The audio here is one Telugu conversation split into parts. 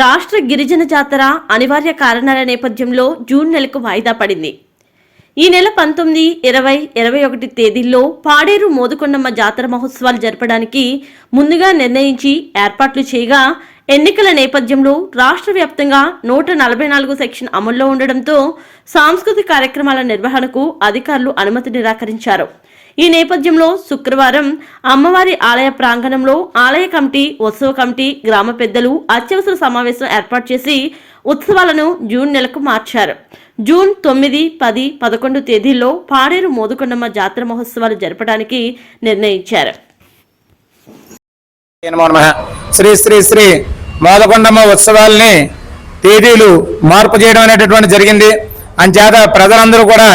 రాష్ట్ర గిరిజన జాతర అనివార్య కారణాల నేపథ్యంలో జూన్ నెలకు వాయిదా పడింది. ఈ నెల పంతొమ్మిది ఇరవై ఇరవై ఒకటి తేదీల్లో పాడేరు మోదుకొండమ్మ జాతర మహోత్సవాలు జరపడానికి ముందుగా నిర్ణయించి ఏర్పాట్లు చేయగా ఎన్నికల నేపథ్యంలో రాష్ట్ర వ్యాప్తంగా నూట నలభై నాలుగు సెక్షన్ అమల్లో ఉండడంతో సాంస్కృతిక కార్యక్రమాల నిర్వహణకు అధికారులు అనుమతి నిరాకరించారు. ఈ నేపథ్యంలో శుక్రవారం అమ్మవారి ఆలయ ప్రాంగణంలో ఆలయ కమిటీ ఉత్సవ కమిటీ గ్రామ పెద్దలు అత్యవసర సమావేశం ఏర్పాటు చేసి ఉత్సవాలను జూన్ నెలకు మార్చారు. జూన్ తొమ్మిది పది పదకొండు తేదీల్లో పాడేరు మోదుకొండమ్మ జాతర మహోత్సవాలు జరపడానికి నిర్ణయించారు. శ్రీ శ్రీ శ్రీ మోదకొండమ్మ ఉత్సవాల్ని తేదీలు మార్పు చేయడం అనేటటువంటి జరిగింది. అంచేత ప్రజలందరూ కూడా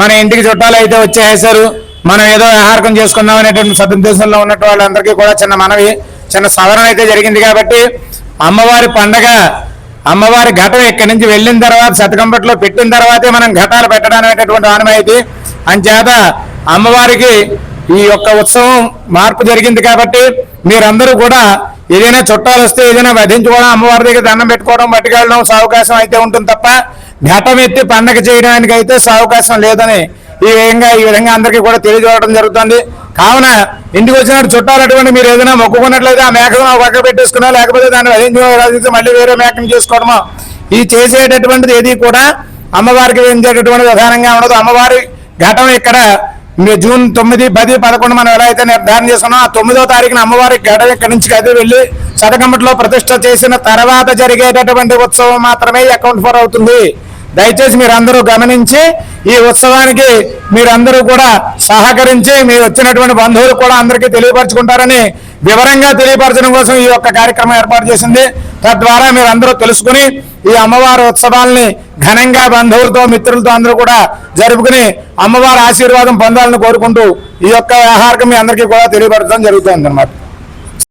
మన ఇంటికి చుట్టాలు అయితే వచ్చేసారు. మనం ఏదో ఆహారకం చేసుకుందాం అనేటువంటి సదుద్దేశంలో ఉన్నట్టు వాళ్ళందరికీ కూడా చిన్న మనవి చిన్న సవరణ అయితే జరిగింది కాబట్టి అమ్మవారి పండగ అమ్మవారి ఘటం ఇక్కడి నుంచి వెళ్ళిన తర్వాత శతకంపట్లో పెట్టిన తర్వాతే మనం ఘటాలు పెట్టడం అనేటటువంటి ఆనవాయితీ. అంచేత అమ్మవారికి ఈ యొక్క ఉత్సవం మార్పు జరిగింది కాబట్టి మీరందరూ కూడా ఏదైనా చుట్టాలు వస్తే ఏదైనా వధించుకోవడం అమ్మవారి దగ్గర దండం పెట్టుకోవడం పట్టుకెళ్ళడం సావకాశం అయితే ఉంటుంది తప్ప ఘటం ఎత్తి పండగ చేయడానికి అయితే సావకాశం లేదని ఈ విధంగా ఈ విధంగా అందరికీ కూడా తెలియజేయడం జరుగుతుంది. కావున ఇంటికి వచ్చినట్టు చుట్టాలు అటువంటి మీరు ఏదైనా మొక్కుకున్నట్లయితే ఆ మేకను ఒక పక్క పెట్టేసుకున్నా లేకపోతే దాన్ని వధించుకోవాలి మళ్ళీ వేరే మేకను చేసుకోవడమో. ఈ చేసేటటువంటిది ఏది కూడా అమ్మవారికి వేయించేటటువంటి విధానంగా ఉండదు. అమ్మవారి ఘటం ఇక్కడ జూన్ తొమ్మిది పది పదకొండు మనం ఎలా అయితే నిర్ధారణ చేసుకున్నాం ఆ తొమ్మిదో తారీఖున అమ్మవారి గడ ఇక్కడి నుంచి కదిలి వెళ్ళి చదకమ్మట్లో ప్రతిష్ట చేసిన తర్వాత జరిగేటటువంటి ఉత్సవం మాత్రమే అకౌంట్ ఫర్ అవుతుంది. దయచేసి మీరందరూ గమనించి ఈ ఉత్సవానికి మీరందరూ కూడా సహకరించి మీరు వచ్చినటువంటి బంధువులు కూడా అందరికీ తెలియపరచుకుంటారని వివరంగా తెలియపరచడం కోసం ఈ యొక్క కార్యక్రమం ఏర్పాటు చేసింది. తద్వారా మీరందరూ తెలుసుకుని ఈ అమ్మవారి ఉత్సవాల్ని ఘనంగా బంధువులతో మిత్రులతో అందరూ కూడా జరుపుకుని అమ్మవారి ఆశీర్వాదం పొందాలని కోరుకుంటూ ఈ యొక్క వ్యవహారం మీ అందరికీ కూడా తెలియపరచడం జరుగుతుంది అన్నమాట